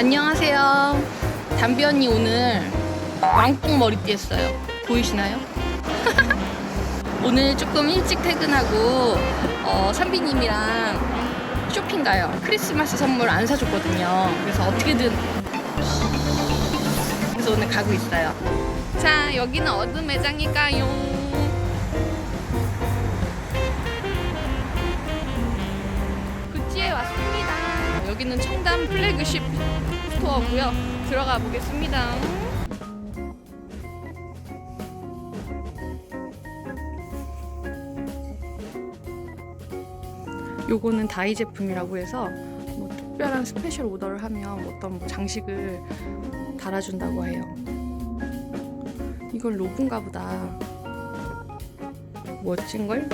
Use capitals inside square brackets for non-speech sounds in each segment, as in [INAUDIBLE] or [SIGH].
안녕하세요. 담비 언니 오늘 왕뽕 머리띠 했어요. 보이시나요? [LAUGHS] 오늘 조금 일찍 퇴근하고 어, 선비님이랑 쇼핑 가요. 크리스마스 선물 안 사줬거든요. 그래서 어떻게든 그래서 오늘 가고 있어요. 자, 여기는 어느 매장일까요? 구찌에 왔습니다. 여기는 청담 플래그십 스토어고요. 들어가 보겠습니다. 요거는 다이 제품이라고 해서 뭐 특별한 스페셜 오더를 하면 어떤 뭐 장식을 달아준다고 해요. 이걸 로브인가 보다. 멋진걸?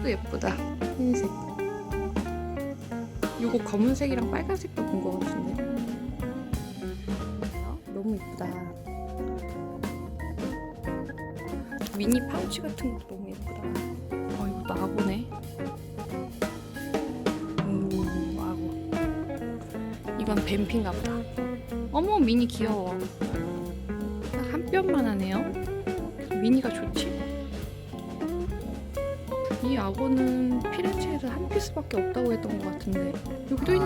또 예쁘다. 흰색. 요거 검은색이랑 빨간색도 본 것 같은데. 어? 너무 예쁘다. 미니 파우치 같은 것도 너무 예쁘다. 어, 이것도 악어네. 오, 악어. 이건 뱀핀가 보다. 어머, 미니 귀여워. 딱한 뼘만 하네요. 미니가 좋지. 이 악어는 피렌체에서 한 피스밖에 없다고 했던 것 같은데 여기도 있네.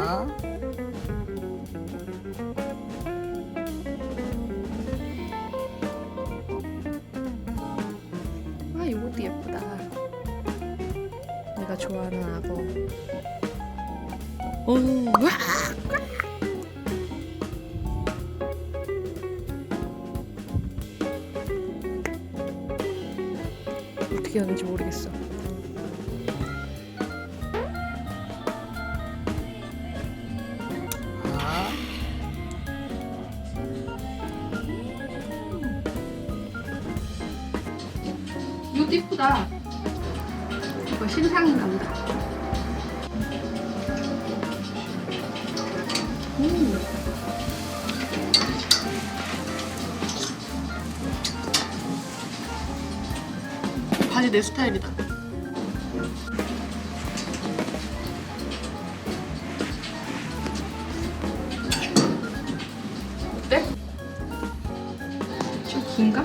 아 이것도 예쁘다. 내가 좋아하는 악어. 오, 와! 어떻게 하는지 모르겠어. 이것도 이쁘다. 이거 신상인가 보다. 음. 바지 내 스타일이다. 어때? 좀 긴가?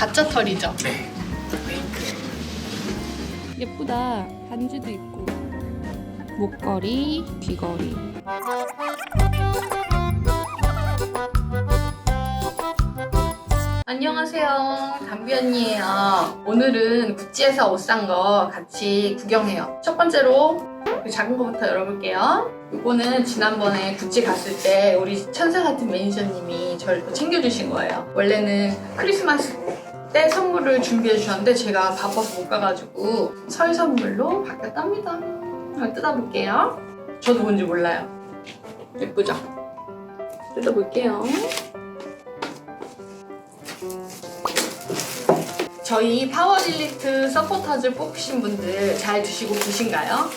가짜 털이죠? 네. 예쁘다. 반지도 있고. 목걸이, 귀걸이. 안녕하세요. 담비 언니예요. 오늘은 구찌에서 옷 산 거 같이 구경해요. 첫 번째로 이 작은 거부터 열어볼게요. 이거는 지난번에 구찌 갔을 때 우리 천사 같은 매니저님이 저를 또 챙겨주신 거예요. 원래는 크리스마스 때 선물을 준비해 주셨는데 제가 바빠서 못 가가지고 설 선물로 바꿨답니다. 한번 뜯어볼게요. 저도 뭔지 몰라요. 예쁘죠? 뜯어볼게요. 저희 파워릴리트 서포터즈 뽑으신 분들 잘 드시고 계신가요?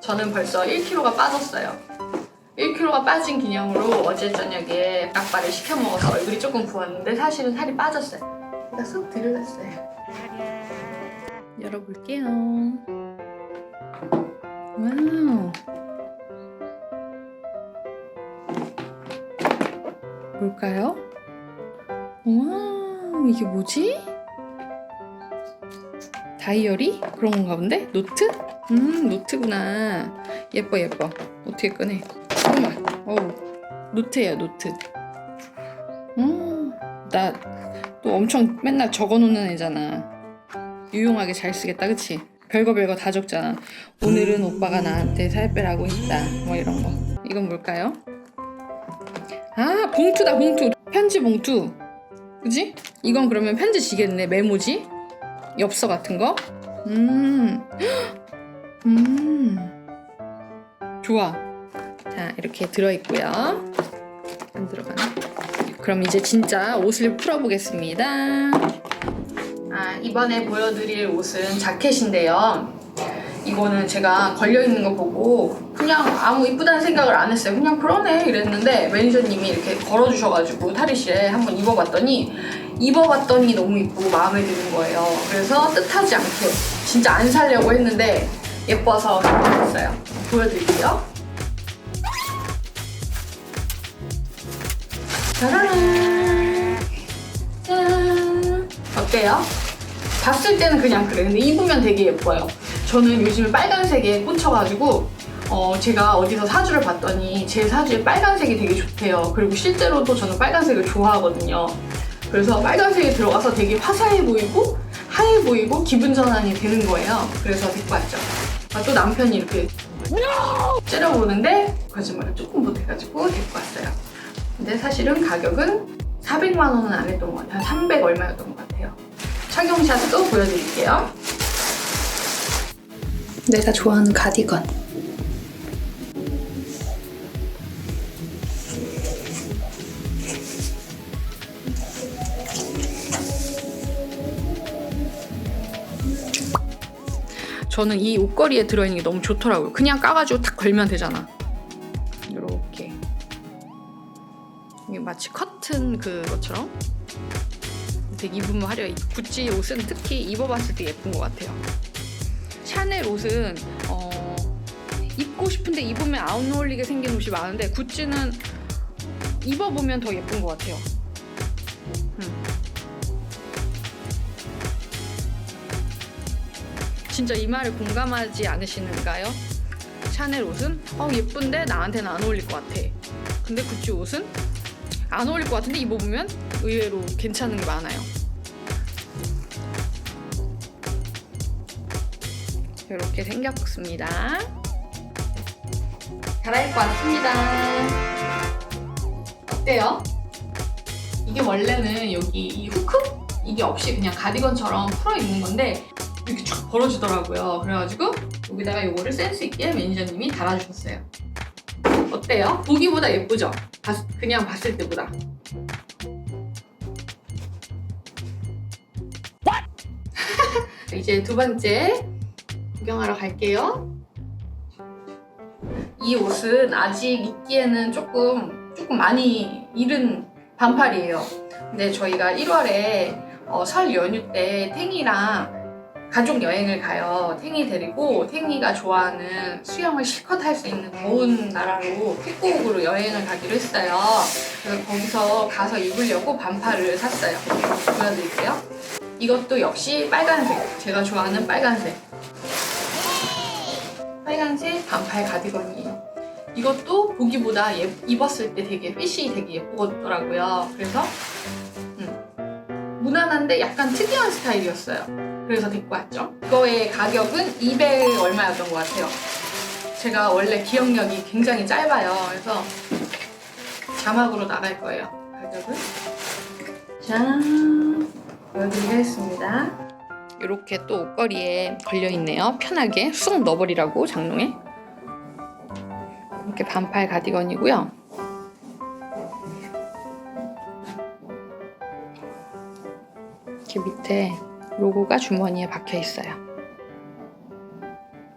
저는 벌써 1kg가 빠졌어요. 1kg가 빠진 기념으로 어제 저녁에 닭발을 시켜 먹어서 얼굴이 조금 부었는데 사실은 살이 빠졌어요. 제가 쏙 들여놨어요. 열어볼게요. 와우. 뭘까요? 와, 이게 뭐지? 다이어리? 그런 건가 본데? 노트? 음, 노트구나. 예뻐, 예뻐. 어떻게 꺼내? 잠깐만. 어우, 노트예요, 노트. 음, 나 또 엄청 맨날 적어놓는 애잖아. 유용하게 잘 쓰겠다, 그치? 별거 별거 다 적잖아. 오늘은 오빠가 나한테 살 빼라고 했다. 뭐 이런 거. 이건 뭘까요? 아, 봉투다, 봉투. 편지 봉투. 그지? 이건 그러면 편지지겠네. 메모지? 엽서 같은 거? 음. [GASPS] 음. 좋아. 자, 이렇게 들어있고요. 안 들어가나? 그럼 이제 진짜 옷을 풀어보겠습니다. 아, 이번에 보여드릴 옷은 자켓인데요. 이거는 제가 걸려있는 거 보고 그 그냥 아무 이쁘다는 생각을 안 했어요. 그냥 그러네 이랬는데 매니저님이 이렇게 걸어주셔가지고 탈의실에 한번 입어봤더니 입어봤더니 너무 이쁘고 마음에 드는 거예요. 그래서 뜻하지 않게 진짜 안 살려고 했는데 예뻐서 결정했어요. 보여드릴게요. 짜라란. 짠. 어때요? 봤을 때는 그냥 그래. 근데 입으면 되게 예뻐요. 저는 요즘에 빨간색에 꽂혀가지고 어, 제가 어디서 사주를 봤더니 제 사주에 빨간색이 되게 좋대요. 그리고 실제로도 저는 빨간색을 좋아하거든요. 그래서 빨간색이 들어가서 되게 화사해 보이고 하얘 보이고 기분 전환이 되는 거예요. 그래서 데리고 왔죠. 아, 또 남편이 이렇게 째려보는데 거짓말을 조금 못해가지고 데리고 왔어요. 근데 사실은 가격은 400만 원은 안 했던 것 같아요. 300 얼마였던 것 같아요. 착용샷도 보여드릴게요. 내가 좋아하는 가디건. 저는 이 옷걸이에 들어있는 게 너무 좋더라고요. 그냥 까가지고 탁 걸면 되잖아. 마치 커튼 그것처럼 되게 입으면 화려해. 구찌 옷은 특히 입어봤을 때 예쁜 것 같아요. 샤넬 옷은 어, 입고 싶은데 입으면 안 어울리게 생긴 옷이 많은데 구찌는 입어보면 더 예쁜 것 같아요. 음. 진짜 이 말을 공감하지 않으시는가요? 샤넬 옷은 어 예쁜데 나한테는 안 어울릴 것 같아. 근데 구찌 옷은 안 어울릴 것 같은데 입어보면 의외로 괜찮은 게 많아요. 이렇게 생겼습니다. 갈아입고 왔습니다. 어때요? 이게 원래는 여기 이 후크? 이게 없이 그냥 가디건처럼 풀어 입는 건데 이렇게 쫙 벌어지더라고요. 그래가지고 여기다가 이거를 센스 있게 매니저님이 달아주셨어요. 어때요? 보기보다 예쁘죠? 봤- 그냥 봤을 때보다. [LAUGHS] 이제 두 번째 구경하러 갈게요. 이 옷은 아직 입기에는 조금 조금 많이 이른 반팔이에요. 근데 저희가 1월에 어, 설 연휴 때 탱이랑 가족 여행을 가요. 탱이 데리고 탱이가 좋아하는 수영을 실컷 할 수 있는 더운 나라로 푸꾸옥으로 여행을 가기로 했어요. 그래서 거기서 가서 입으려고 반팔을 샀어요. 보여드릴게요. 이것도 역시 빨간색. 제가 좋아하는 빨간색. 빨간색 반팔 가디건이에요. 이것도 보기보다 예- 입었을 때 되게 핏이 되게 예쁘더라고요. 그래서 음, 무난한데 약간 특이한 스타일이었어요. 그래서 데리고 왔죠. 이거의 가격은 200 얼마였던 것 같아요. 제가 원래 기억력이 굉장히 짧아요. 그래서 자막으로 나갈 거예요. 가격은 짠 보여드리겠습니다. 이렇게 또 옷걸이에 걸려 있네요. 편하게 쑥 넣어버리라고 장롱에. 이렇게 반팔 가디건이고요. 이렇게 밑에 로고가 주머니에 박혀 있어요.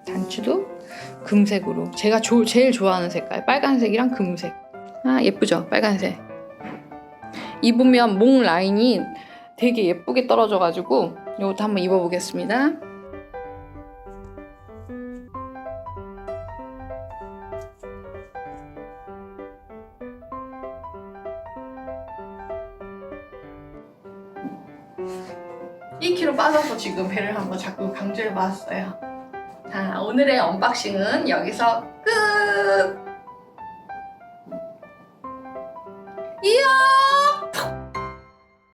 단추도 금색으로. 제가 조- 제일 좋아하는 색깔. 빨간색이랑 금색. 아, 예쁘죠? 빨간색. 입으면 목 라인이 되게 예쁘게 떨어져가지고 이것도 한번 입어보겠습니다. (1 k g 빠져서 지금 배를 한번 자꾸 강조해봤어요. 자 오늘의 언박싱은 여기서 끝